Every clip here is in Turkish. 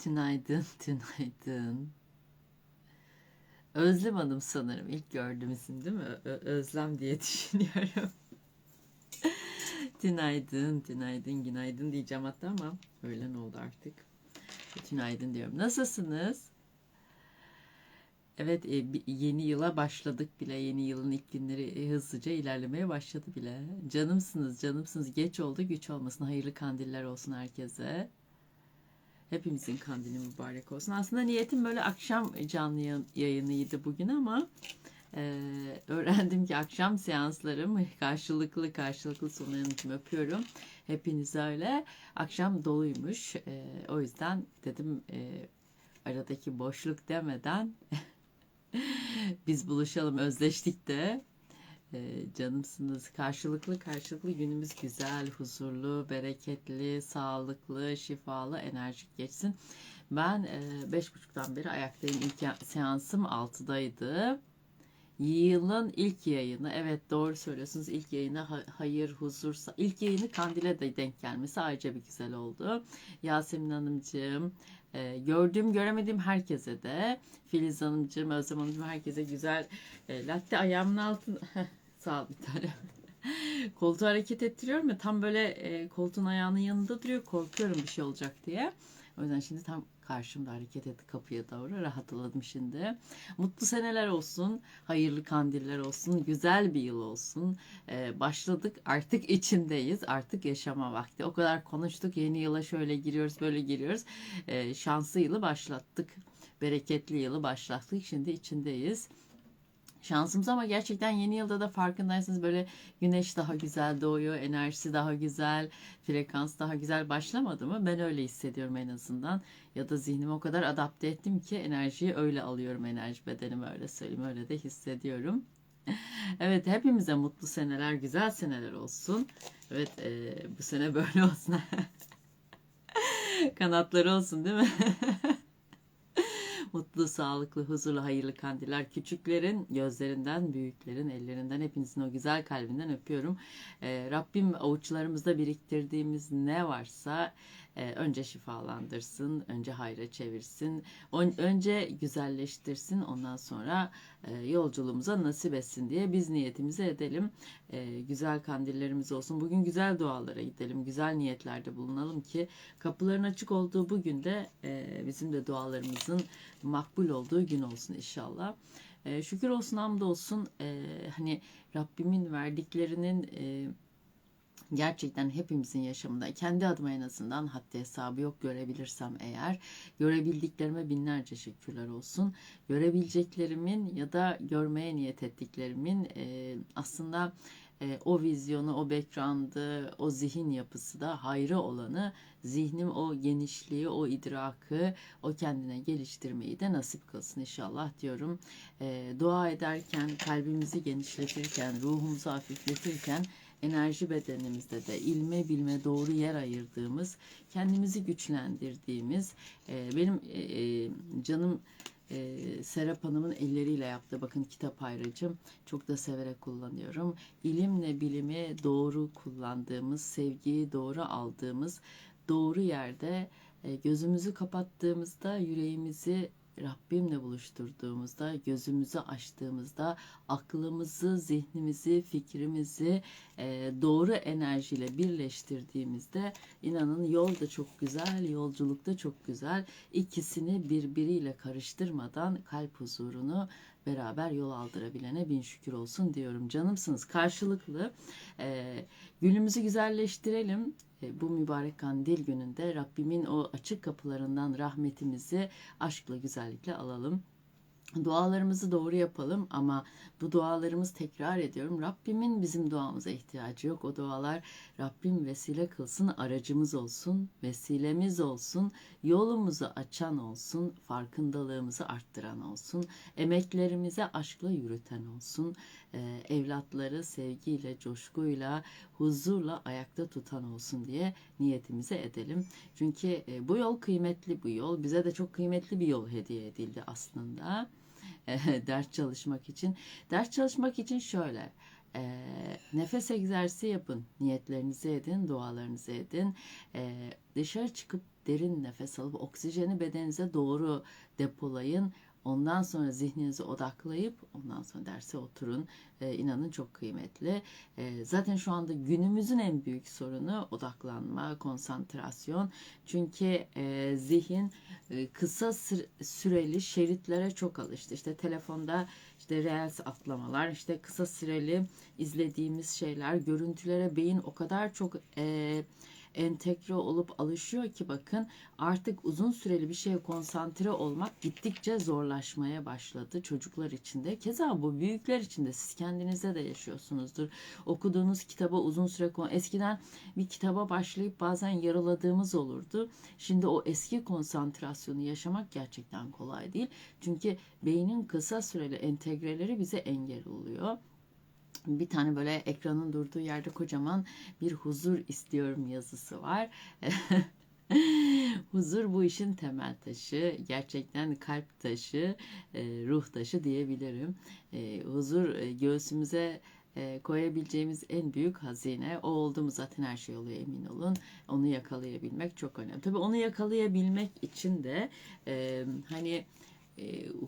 Tünaydın, tünaydın. Özlem Hanım sanırım ilk gördüğüm isim değil mi? Ö- Özlem diye düşünüyorum. Tünaydın, tünaydın, günaydın diyeceğim hatta ama öğlen oldu artık. Tünaydın diyorum. Nasılsınız? Evet, e, yeni yıla başladık bile. Yeni yılın ilk günleri e, hızlıca ilerlemeye başladı bile. Canımsınız, canımsınız. Geç oldu, güç olmasın. Hayırlı kandiller olsun herkese. Hepimizin kandili mübarek olsun. Aslında niyetim böyle akşam canlı yayın- yayınıydı bugün ama e, öğrendim ki akşam seanslarım karşılıklı karşılıklı sona yanıtım öpüyorum. Hepiniz öyle. Akşam doluymuş. E, o yüzden dedim e, aradaki boşluk demeden biz buluşalım özleştik de. Ee, canımsınız. Karşılıklı karşılıklı günümüz güzel, huzurlu, bereketli, sağlıklı, şifalı, enerjik geçsin. Ben e, beş buçuktan beri ayaktayım. İlk seansım altıdaydı. Yılın ilk yayını. Evet doğru söylüyorsunuz. İlk yayını ha- hayır, huzur. ilk yayını Kandil'e de denk gelmesi ayrıca bir güzel oldu. Yasemin Hanımcığım, e, gördüğüm göremediğim herkese de Filiz Hanımcığım, Özlem Hanımcığım herkese güzel e, latte ayağımın altına sağ ol bir tane. Koltuğu hareket ettiriyorum ya tam böyle e, koltuğun ayağının yanında duruyor. Korkuyorum bir şey olacak diye. O yüzden şimdi tam karşımda hareket etti kapıya doğru. Rahatladım şimdi. Mutlu seneler olsun. Hayırlı kandiller olsun. Güzel bir yıl olsun. Ee, başladık. Artık içindeyiz. Artık yaşama vakti. O kadar konuştuk. Yeni yıla şöyle giriyoruz, böyle giriyoruz. Ee, şanslı yılı başlattık. Bereketli yılı başlattık. Şimdi içindeyiz. Şansımız ama gerçekten yeni yılda da farkındaysanız böyle güneş daha güzel doğuyor, enerjisi daha güzel, frekans daha güzel başlamadı mı? Ben öyle hissediyorum en azından. Ya da zihnimi o kadar adapte ettim ki enerjiyi öyle alıyorum, enerji bedenimi öyle söyleyeyim, öyle de hissediyorum. Evet hepimize mutlu seneler, güzel seneler olsun. Evet e, bu sene böyle olsun. Kanatları olsun değil mi? Mutlu, sağlıklı, huzurlu, hayırlı kandiller. Küçüklerin gözlerinden, büyüklerin ellerinden, hepinizin o güzel kalbinden öpüyorum. Ee, Rabbim avuçlarımızda biriktirdiğimiz ne varsa e, önce şifalandırsın, önce hayra çevirsin, önce güzelleştirsin, ondan sonra e, yolculuğumuza nasip etsin diye biz niyetimizi edelim. E, güzel kandillerimiz olsun. Bugün güzel dualara gidelim, güzel niyetlerde bulunalım ki kapıların açık olduğu bugün de e, bizim de dualarımızın makbul olduğu gün olsun inşallah. E, şükür olsun, hamdolsun. E, hani Rabbimin verdiklerinin e, gerçekten hepimizin yaşamında kendi adıma en azından haddi hesabı yok görebilirsem eğer görebildiklerime binlerce şükürler olsun. Görebileceklerimin ya da görmeye niyet ettiklerimin e, aslında e, o vizyonu, o background'ı, o zihin yapısı da hayrı olanı, zihnim o genişliği, o idrakı, o kendine geliştirmeyi de nasip kılsın inşallah diyorum. E, dua ederken, kalbimizi genişletirken, ruhumuzu hafifletirken enerji bedenimizde de ilme bilme doğru yer ayırdığımız, kendimizi güçlendirdiğimiz, e, benim e, e, canım e, Serap Hanım'ın elleriyle yaptığı bakın kitap ayrıcım çok da severek kullanıyorum. İlimle bilimi doğru kullandığımız, sevgiyi doğru aldığımız, doğru yerde e, gözümüzü kapattığımızda yüreğimizi Rabbimle buluşturduğumuzda, gözümüzü açtığımızda, aklımızı, zihnimizi, fikrimizi e, doğru enerjiyle birleştirdiğimizde inanın yol da çok güzel, yolculuk da çok güzel. İkisini birbiriyle karıştırmadan kalp huzurunu beraber yol aldırabilene bin şükür olsun diyorum. Canımsınız karşılıklı e, günümüzü güzelleştirelim. E, bu mübarek kandil gününde Rabbimin o açık kapılarından rahmetimizi aşkla güzellikle alalım. Dualarımızı doğru yapalım ama bu dualarımız tekrar ediyorum. Rabbimin bizim duamıza ihtiyacı yok. O dualar Rabbim vesile kılsın, aracımız olsun, vesilemiz olsun, yolumuzu açan olsun, farkındalığımızı arttıran olsun, emeklerimize aşkla yürüten olsun, e, evlatları sevgiyle, coşkuyla, huzurla ayakta tutan olsun diye niyetimizi edelim. Çünkü e, bu yol kıymetli bu yol. Bize de çok kıymetli bir yol hediye edildi aslında. Ders çalışmak için. Ders çalışmak için şöyle. e, nefes egzersizi yapın. Niyetlerinizi edin, dualarınızı edin. E, dışarı çıkıp derin nefes alıp oksijeni bedeninize doğru depolayın. Ondan sonra zihninizi odaklayıp ondan sonra derse oturun. E, inanın çok kıymetli. E, zaten şu anda günümüzün en büyük sorunu odaklanma, konsantrasyon. Çünkü e, zihin e, kısa süreli şeritlere çok alıştı. İşte telefonda işte reels atlamalar, işte kısa süreli izlediğimiz şeyler, görüntülere beyin o kadar çok e, entegre olup alışıyor ki bakın artık uzun süreli bir şeye konsantre olmak gittikçe zorlaşmaya başladı çocuklar için de. Keza bu büyükler için de siz kendinize de yaşıyorsunuzdur. Okuduğunuz kitaba uzun süre eskiden bir kitaba başlayıp bazen yaraladığımız olurdu. Şimdi o eski konsantrasyonu yaşamak gerçekten kolay değil. Çünkü beynin kısa süreli entegreleri bize engel oluyor bir tane böyle ekranın durduğu yerde kocaman bir huzur istiyorum yazısı var. huzur bu işin temel taşı, gerçekten kalp taşı, e, ruh taşı diyebilirim. E, huzur e, göğsümüze koyabileceğimiz en büyük hazine. O oldu mu zaten her şey oluyor emin olun. Onu yakalayabilmek çok önemli. Tabii onu yakalayabilmek için de hani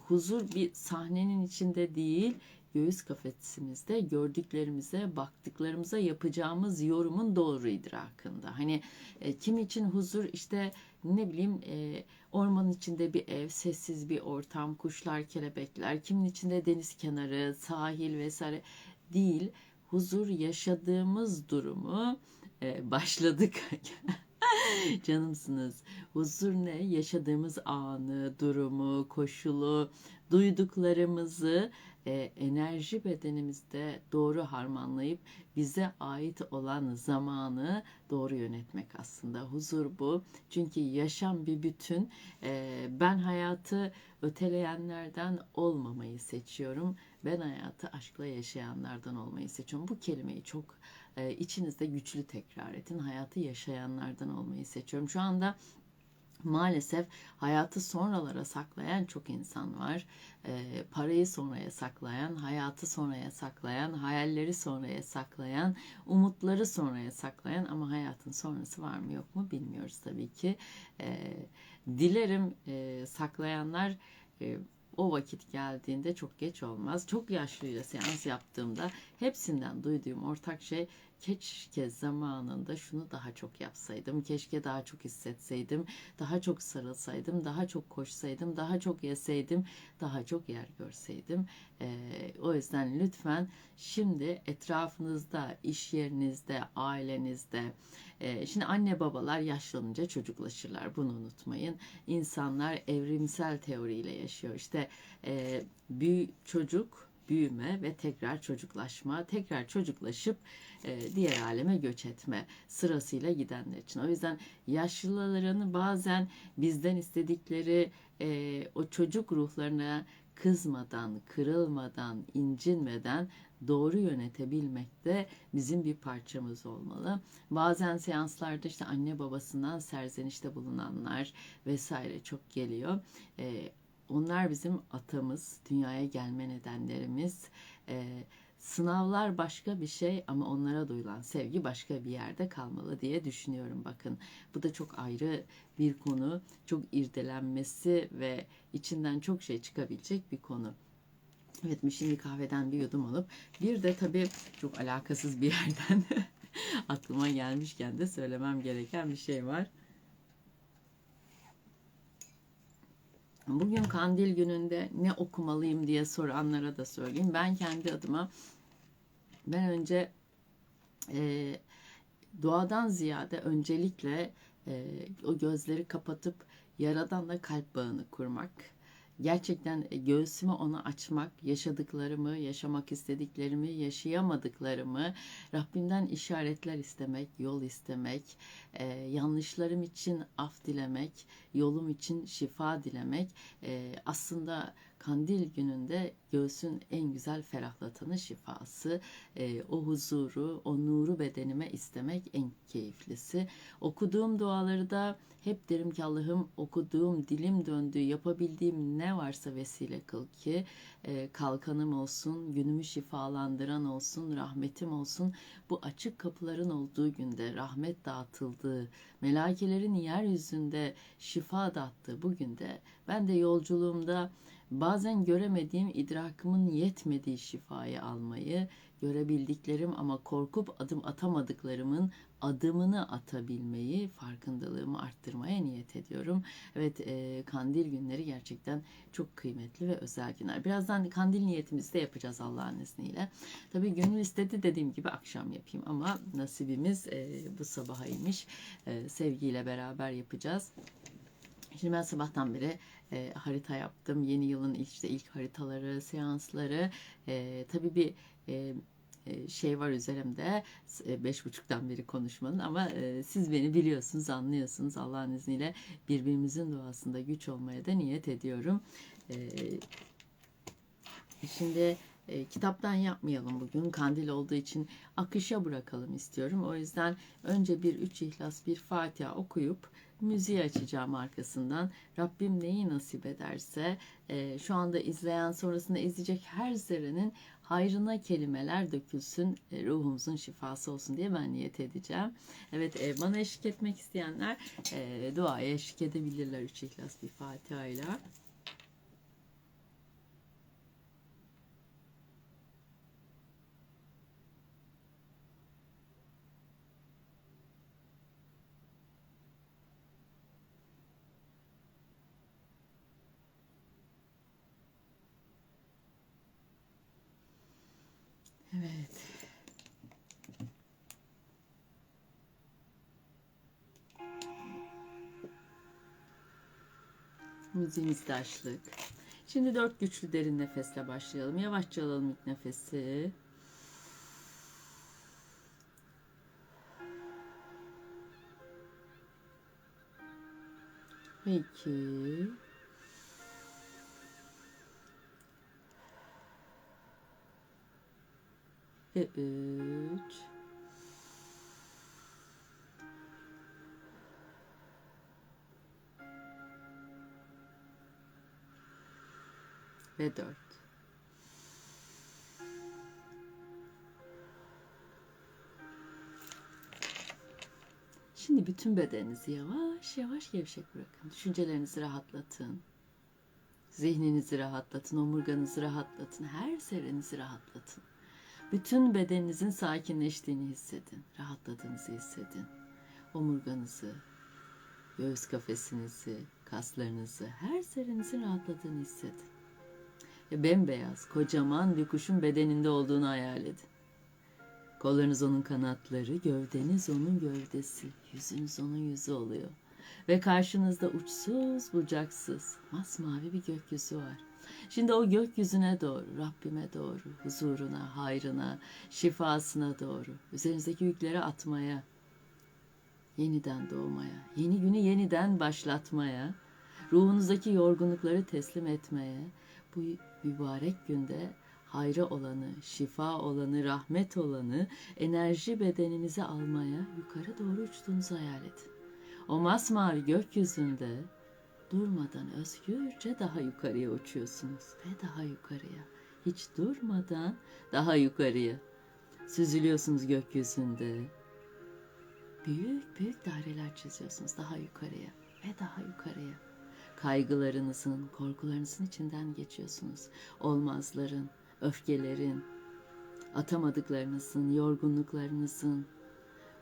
huzur bir sahnenin içinde değil, göğüs kafesimizde gördüklerimize, baktıklarımıza yapacağımız yorumun doğru idrakında. Hani e, kim için huzur işte ne bileyim e, ormanın içinde bir ev, sessiz bir ortam, kuşlar, kelebekler, kimin içinde deniz kenarı, sahil vesaire değil. Huzur yaşadığımız durumu e, başladık Canımsınız. Huzur ne? Yaşadığımız anı, durumu, koşulu, duyduklarımızı e, enerji bedenimizde doğru harmanlayıp bize ait olan zamanı doğru yönetmek aslında. Huzur bu. Çünkü yaşam bir bütün. E, ben hayatı öteleyenlerden olmamayı seçiyorum. Ben hayatı aşkla yaşayanlardan olmayı seçiyorum. Bu kelimeyi çok e, içinizde güçlü tekrar edin. Hayatı yaşayanlardan olmayı seçiyorum. Şu anda Maalesef hayatı sonralara saklayan çok insan var. E, parayı sonraya saklayan, hayatı sonraya saklayan, hayalleri sonraya saklayan, umutları sonraya saklayan ama hayatın sonrası var mı yok mu bilmiyoruz tabii ki. E, dilerim e, saklayanlar e, o vakit geldiğinde çok geç olmaz. Çok yaşlıyla seans yaptığımda hepsinden duyduğum ortak şey keşke zamanında şunu daha çok yapsaydım, keşke daha çok hissetseydim, daha çok sarılsaydım, daha çok koşsaydım, daha çok yeseydim, daha çok yer görseydim. Ee, o yüzden lütfen şimdi etrafınızda, iş yerinizde, ailenizde, e, şimdi anne babalar yaşlanınca çocuklaşırlar. Bunu unutmayın. İnsanlar evrimsel teoriyle yaşıyor. İşte e, büyü, çocuk büyüme ve tekrar çocuklaşma, tekrar çocuklaşıp e, diğer aleme göç etme sırasıyla gidenler için. O yüzden yaşlıların bazen bizden istedikleri e, o çocuk ruhlarına kızmadan, kırılmadan, incinmeden doğru yönetebilmek de bizim bir parçamız olmalı. Bazen seanslarda işte anne babasından serzenişte bulunanlar vesaire çok geliyor. Ee, onlar bizim atamız, dünyaya gelme nedenlerimiz. Ee, Sınavlar başka bir şey ama onlara duyulan sevgi başka bir yerde kalmalı diye düşünüyorum bakın. Bu da çok ayrı bir konu. Çok irdelenmesi ve içinden çok şey çıkabilecek bir konu. Evet şimdi kahveden bir yudum alıp bir de tabii çok alakasız bir yerden aklıma gelmişken de söylemem gereken bir şey var. Bugün kandil gününde ne okumalıyım diye soranlara da söyleyeyim. Ben kendi adıma ben önce e, doğadan ziyade öncelikle e, o gözleri kapatıp Yaradan'la kalp bağını kurmak gerçekten e, göğsümü ona açmak, yaşadıklarımı, yaşamak istediklerimi, yaşayamadıklarımı Rabbimden işaretler istemek, yol istemek, e, yanlışlarım için af dilemek, yolum için şifa dilemek e, aslında kandil gününde göğsün en güzel ferahlatanı şifası, e, o huzuru, o nuru bedenime istemek en keyiflisi. Okuduğum duaları da hep derim ki Allah'ım okuduğum dilim döndüğü yapabildiğim ne varsa vesile kıl ki e, kalkanım olsun, günümü şifalandıran olsun, rahmetim olsun. Bu açık kapıların olduğu günde rahmet dağıtıldığı, melekelerin yeryüzünde şifa dağıttığı bu günde ben de yolculuğumda bazen göremediğim idrakımın yetmediği şifayı almayı, görebildiklerim ama korkup adım atamadıklarımın adımını atabilmeyi, farkındalığımı arttırmaya niyet ediyorum. Evet, e, kandil günleri gerçekten çok kıymetli ve özel günler. Birazdan kandil niyetimizi de yapacağız Allah'ın izniyle. Tabii gönül istedi dediğim gibi akşam yapayım ama nasibimiz e, bu sabahaymış. E, sevgiyle beraber yapacağız. Şimdi ben sabahtan beri e, harita yaptım. Yeni yılın işte ilk haritaları, seansları. E, tabii bir e, şey var üzerimde e, beş buçuktan beri konuşmanın ama e, siz beni biliyorsunuz anlıyorsunuz Allah'ın izniyle birbirimizin duasında güç olmaya da niyet ediyorum. E, Şimdi e, kitaptan yapmayalım bugün. Kandil olduğu için akışa bırakalım istiyorum. O yüzden önce bir üç ihlas bir Fatiha okuyup müziği açacağım arkasından. Rabbim neyi nasip ederse e, şu anda izleyen sonrasında izleyecek her zerrenin hayrına kelimeler dökülsün, e, ruhumuzun şifası olsun diye ben niyet edeceğim. Evet e, bana eşlik etmek isteyenler e, duaya eşlik edebilirler üç ihlas bir Fatiha ile. Evet. Müziğimiz de. Şimdi dört güçlü derin nefesle başlayalım. Yavaşça alalım ilk nefesi. Ve iki. Ve üç. Ve dört. Şimdi bütün bedeninizi yavaş yavaş gevşek bırakın. Düşüncelerinizi rahatlatın. Zihninizi rahatlatın, omurganızı rahatlatın, her zerrenizi rahatlatın. Bütün bedeninizin sakinleştiğini hissedin, rahatladığınızı hissedin. Omurganızı, göğüs kafesinizi, kaslarınızı, her zerrenizin rahatladığını hissedin. Ve bembeyaz, kocaman bir kuşun bedeninde olduğunu hayal edin. Kollarınız onun kanatları, gövdeniz onun gövdesi, yüzünüz onun yüzü oluyor. Ve karşınızda uçsuz bucaksız masmavi bir gökyüzü var. Şimdi o gökyüzüne doğru, Rabbime doğru, huzuruna, hayrına, şifasına doğru, üzerinizdeki yükleri atmaya, yeniden doğmaya, yeni günü yeniden başlatmaya, ruhunuzdaki yorgunlukları teslim etmeye, bu mübarek günde hayrı olanı, şifa olanı, rahmet olanı, enerji bedeninize almaya yukarı doğru uçtuğunuzu hayal edin. O masmavi gökyüzünde durmadan özgürce daha yukarıya uçuyorsunuz ve daha yukarıya. Hiç durmadan daha yukarıya. Süzülüyorsunuz gökyüzünde. Büyük büyük daireler çiziyorsunuz daha yukarıya ve daha yukarıya. Kaygılarınızın, korkularınızın içinden geçiyorsunuz. Olmazların, öfkelerin, atamadıklarınızın, yorgunluklarınızın,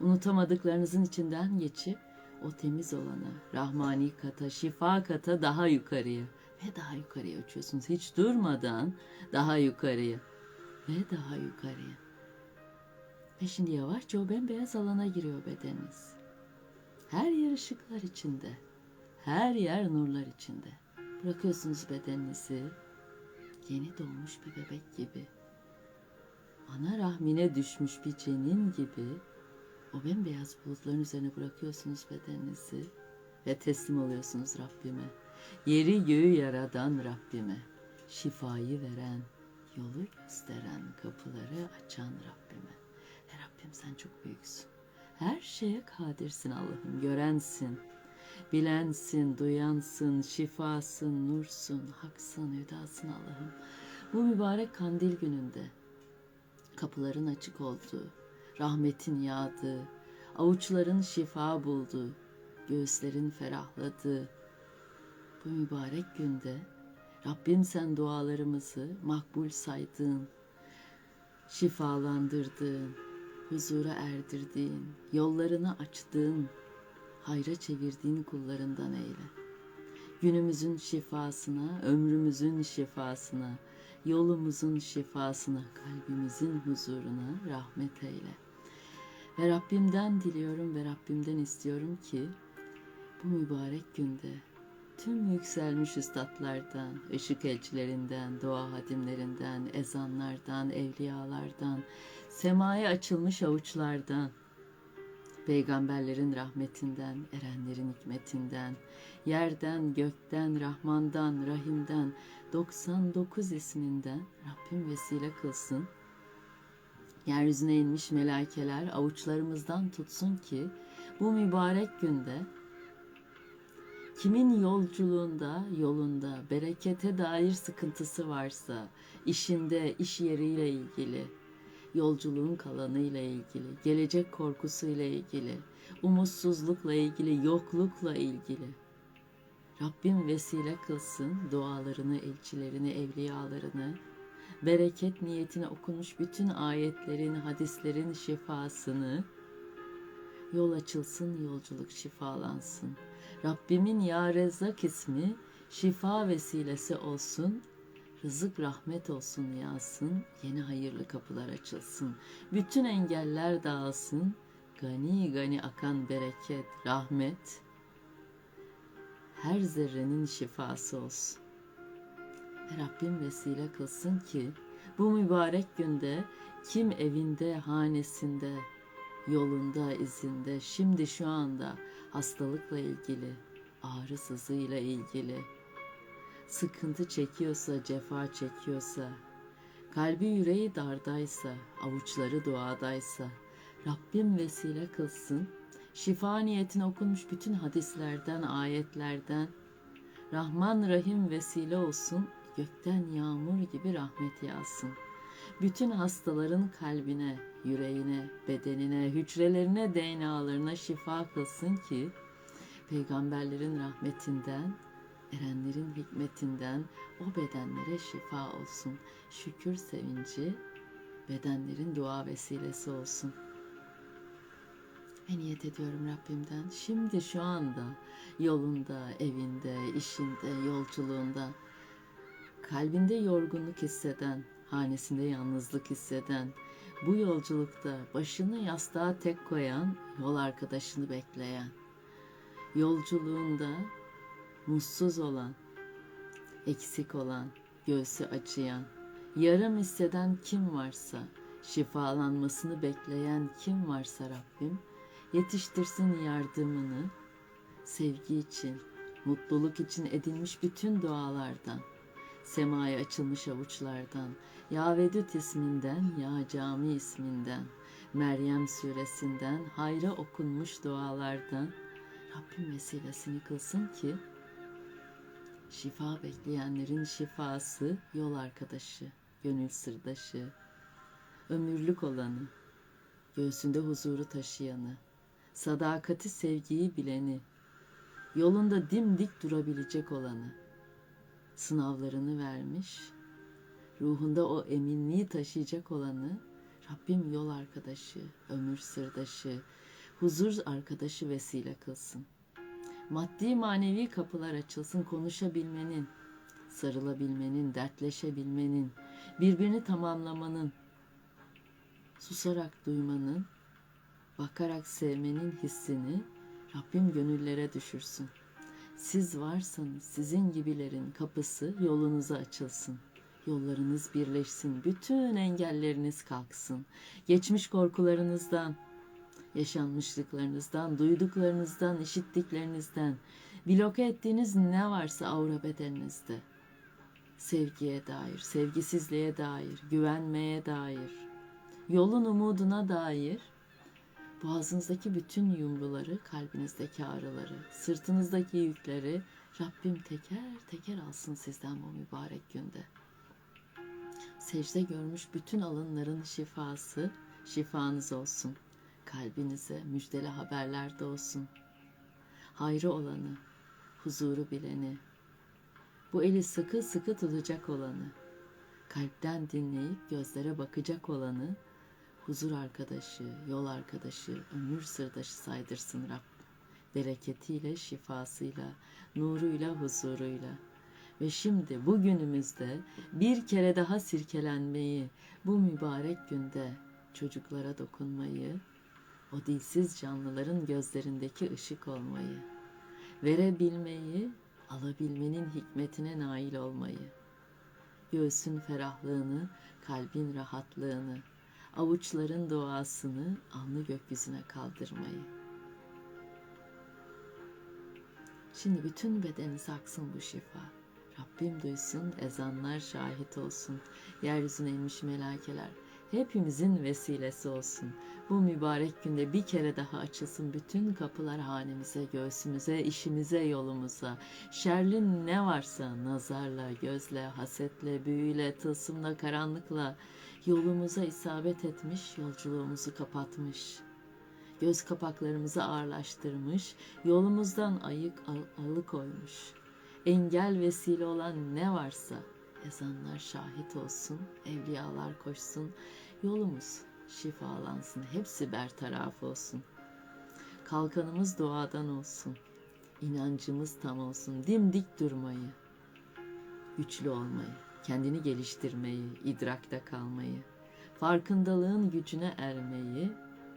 unutamadıklarınızın içinden geçip o temiz olana, rahmani kata, şifa kata daha yukarıya ve daha yukarıya uçuyorsunuz. Hiç durmadan daha yukarıya ve daha yukarıya. Ve şimdi yavaşça o bembeyaz alana giriyor bedeniniz. Her yer ışıklar içinde. Her yer nurlar içinde. Bırakıyorsunuz bedeninizi yeni doğmuş bir bebek gibi. Ana rahmine düşmüş bir cenin gibi o bembeyaz bulutların üzerine bırakıyorsunuz bedeninizi ve teslim oluyorsunuz Rabbime. Yeri göğü yaradan Rabbime. şifayı veren, yolu gösteren, kapıları açan Rabbime. E Rabbim sen çok büyüksün. Her şeye kadirsin Allah'ım, görensin, bilensin, duyansın, şifasın, nursun, haksın, hüdasın Allah'ım. Bu mübarek kandil gününde kapıların açık olduğu, rahmetin yağdığı, avuçların şifa bulduğu, göğüslerin ferahladığı bu mübarek günde Rabbim sen dualarımızı makbul saydığın, şifalandırdığın, huzura erdirdiğin, yollarını açtığın, hayra çevirdiğin kullarından eyle. Günümüzün şifasına, ömrümüzün şifasına, yolumuzun şifasına, kalbimizin huzuruna rahmet eyle. Ve Rabbimden diliyorum ve Rabbimden istiyorum ki bu mübarek günde tüm yükselmiş üstadlardan, ışık elçilerinden, dua hadimlerinden, ezanlardan, evliyalardan, semaya açılmış avuçlardan, peygamberlerin rahmetinden, erenlerin hikmetinden, yerden, gökten, Rahman'dan, Rahim'den, 99 isminden Rabbim vesile kılsın. Yeryüzüne inmiş melaikeler avuçlarımızdan tutsun ki bu mübarek günde kimin yolculuğunda, yolunda berekete dair sıkıntısı varsa, işinde, iş yeriyle ilgili, yolculuğun kalanıyla ilgili, gelecek korkusuyla ilgili, umutsuzlukla ilgili, yoklukla ilgili. Rabbim vesile kılsın dualarını, elçilerini, evliyalarını, bereket niyetine okunmuş bütün ayetlerin, hadislerin şifasını, yol açılsın, yolculuk şifalansın. Rabbimin Ya Rezzak ismi şifa vesilesi olsun, rızık rahmet olsun yağsın, yeni hayırlı kapılar açılsın. Bütün engeller dağılsın, gani gani akan bereket, rahmet, her zerrenin şifası olsun. Rabbim vesile kılsın ki bu mübarek günde kim evinde, hanesinde, yolunda, izinde, şimdi şu anda hastalıkla ilgili, ağrı sızıyla ilgili, sıkıntı çekiyorsa, cefa çekiyorsa, kalbi yüreği dardaysa, avuçları duadaysa, Rabbim vesile kılsın, şifa niyetine okunmuş bütün hadislerden, ayetlerden, Rahman Rahim vesile olsun, gökten yağmur gibi rahmet yağsın. Bütün hastaların kalbine, yüreğine, bedenine, hücrelerine, DNA'larına şifa kılsın ki peygamberlerin rahmetinden, erenlerin hikmetinden o bedenlere şifa olsun. Şükür sevinci bedenlerin dua vesilesi olsun. Ve niyet ediyorum Rabbimden şimdi şu anda yolunda, evinde, işinde, yolculuğunda kalbinde yorgunluk hisseden, hanesinde yalnızlık hisseden, bu yolculukta başını yastığa tek koyan, yol arkadaşını bekleyen, yolculuğunda mutsuz olan, eksik olan, göğsü acıyan, yarım hisseden kim varsa, şifalanmasını bekleyen kim varsa Rabbim, yetiştirsin yardımını, sevgi için, mutluluk için edilmiş bütün dualardan, semaya açılmış avuçlardan, Ya Vedüt isminden, Ya Cami isminden, Meryem suresinden, hayra okunmuş dualardan Rabbim vesilesini kılsın ki şifa bekleyenlerin şifası, yol arkadaşı, gönül sırdaşı, ömürlük olanı, göğsünde huzuru taşıyanı, sadakati sevgiyi bileni, yolunda dimdik durabilecek olanı, sınavlarını vermiş, ruhunda o eminliği taşıyacak olanı Rabbim yol arkadaşı, ömür sırdaşı, huzur arkadaşı vesile kılsın. Maddi manevi kapılar açılsın konuşabilmenin, sarılabilmenin, dertleşebilmenin, birbirini tamamlamanın, susarak duymanın, bakarak sevmenin hissini Rabbim gönüllere düşürsün. Siz varsanız sizin gibilerin kapısı yolunuza açılsın. Yollarınız birleşsin, bütün engelleriniz kalksın. Geçmiş korkularınızdan, yaşanmışlıklarınızdan, duyduklarınızdan, işittiklerinizden, bloke ettiğiniz ne varsa aura bedeninizde. sevgiye dair, sevgisizliğe dair, güvenmeye dair, yolun umuduna dair boğazınızdaki bütün yumruları, kalbinizdeki ağrıları, sırtınızdaki yükleri Rabbim teker teker alsın sizden bu mübarek günde. Secde görmüş bütün alınların şifası, şifanız olsun. Kalbinize müjdeli haberler de olsun. Hayrı olanı, huzuru bileni, bu eli sıkı sıkı tutacak olanı, kalpten dinleyip gözlere bakacak olanı, huzur arkadaşı, yol arkadaşı, ömür sırdaşı saydırsın Rabbim. Bereketiyle, şifasıyla, nuruyla, huzuruyla. Ve şimdi bugünümüzde bir kere daha sirkelenmeyi, bu mübarek günde çocuklara dokunmayı, o dilsiz canlıların gözlerindeki ışık olmayı, verebilmeyi, alabilmenin hikmetine nail olmayı, göğsün ferahlığını, kalbin rahatlığını, avuçların duasını alnı gökyüzüne kaldırmayı. Şimdi bütün bedeninize aksın bu şifa. Rabbim duysun, ezanlar şahit olsun. Yeryüzüne inmiş melakeler hepimizin vesilesi olsun. Bu mübarek günde bir kere daha açılsın bütün kapılar hanemize, göğsümüze, işimize, yolumuza. Şerlin ne varsa nazarla, gözle, hasetle, büyüyle, tılsımla, karanlıkla yolumuza isabet etmiş, yolculuğumuzu kapatmış. Göz kapaklarımızı ağırlaştırmış, yolumuzdan ayık al- alıkoymuş. Engel vesile olan ne varsa ezanlar şahit olsun, evliyalar koşsun, yolumuz şifalansın, hepsi bertaraf olsun. Kalkanımız duadan olsun, inancımız tam olsun, dimdik durmayı, güçlü olmayı, kendini geliştirmeyi, idrakta kalmayı, farkındalığın gücüne ermeyi,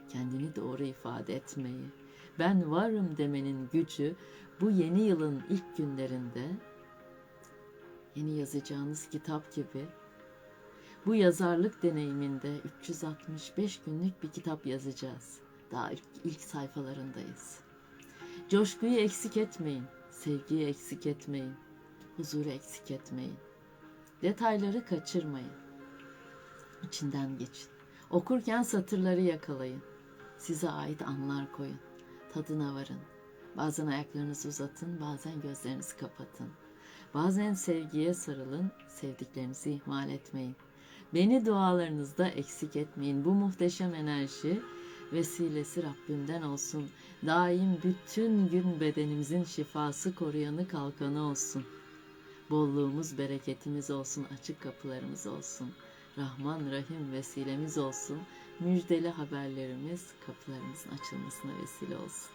kendini doğru ifade etmeyi, ben varım demenin gücü bu yeni yılın ilk günlerinde yeni yazacağınız kitap gibi bu yazarlık deneyiminde 365 günlük bir kitap yazacağız. Daha ilk, ilk sayfalarındayız. Coşkuyu eksik etmeyin, sevgiyi eksik etmeyin, huzuru eksik etmeyin. Detayları kaçırmayın. İçinden geçin. Okurken satırları yakalayın. Size ait anlar koyun. Tadına varın. Bazen ayaklarınızı uzatın, bazen gözlerinizi kapatın. Bazen sevgiye sarılın, sevdiklerinizi ihmal etmeyin. Beni dualarınızda eksik etmeyin. Bu muhteşem enerji vesilesi Rabbimden olsun. Daim bütün gün bedenimizin şifası, koruyanı, kalkanı olsun. Bolluğumuz, bereketimiz olsun, açık kapılarımız olsun. Rahman, Rahim vesilemiz olsun. Müjdeli haberlerimiz kapılarımızın açılmasına vesile olsun.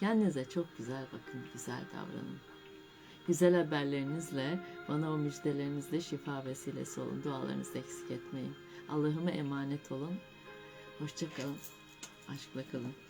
Kendinize çok güzel bakın, güzel davranın. Güzel haberlerinizle, bana o müjdelerinizle şifa vesilesi olun. Dualarınızı eksik etmeyin. Allah'ıma emanet olun. Hoşça kalın. Aşkla kalın.